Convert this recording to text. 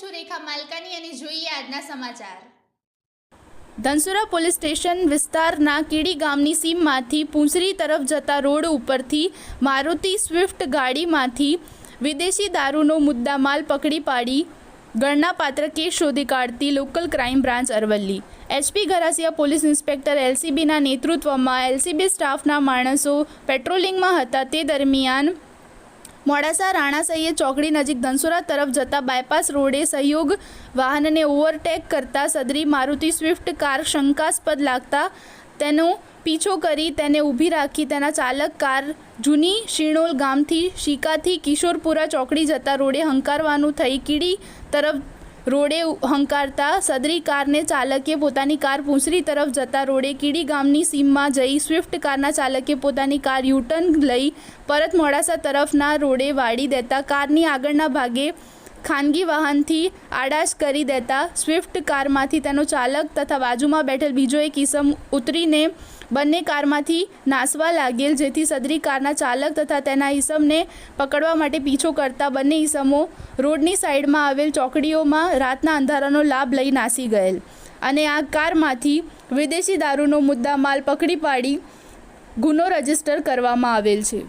સુરેખા માલકાની અને જોઈએ આજના સમાચાર. ધનસુરા પોલીસ સ્ટેશન વિસ્તારના કીડી ગામની સીમમાંથી પૂંસરી તરફ જતા રોડ ઉપરથી મારુતિ સ્વિફ્ટ ગાડીમાંથી વિદેશી દારૂનો મુદ્દામાલ પકડી પાડી ગણનાપાત્ર કેસ શોધી કાઢતી local crime branch Aravalli. H P Garasiya police inspector એલસીબીના નેતૃત્વમાં એલસીબી સ્ટાફના માણસો પેટ્રોલિંગમાં હતા. તે દરમિયાન મોડાસા રાણાસઈએ ચોકડી નજીક ધનસુરા તરફ જતા બાયપાસ રોડે સહયોગ વાહનને ઓવરટેક કરતા સદરી મારુતિ સ્વિફ્ટ કાર શંકાસ્પદ લાગતા તેનો પીછો કરી તેને ઊભી રાખી તેના ચાલક કાર જૂની શિણોલ ગામથી શિકાથી કિશોરપુરા ચોકડી જતા રોડે હંકારવાનું થઈ કીડી તરફ રોડે હંકારતા સદરી કારને ચાલકે પોતાની કાર પૂંછરી તરફ જતા રોડે કીડી ગામની સીમમાં જઈ સ્વિફ્ટ કારના ચાલકે પોતાની કાર યુટર્ન લઈ પરત મોડાસા તરફના રોડે વાળી દેતા કારની આગળના ભાગે ખાનગી વાહનથી આડાશ કરી દેતા સ્વિફ્ટ કારમાંથી તેનો ચાલક તથા બાજુમાં બેઠેલ બીજો એક ઈસમ ઉતરીને બંને કારમાંથી નાસવા લાગેલ, જેથી સદરી કારના ચાલક તથા તેના ઈસમને પકડવા માટે પીછો કરતા બંને ઈસમો રોડની સાઈડમાં આવેલ ચોકડીઓમાં રાતના અંધારાનો લાભ લઈ નાસી ગયેલ. અને આ કારમાંથી વિદેશી દારૂનો મુદ્દા માલ પકડી પાડી ગુનો રજિસ્ટર કરવામાં આવેલ છે.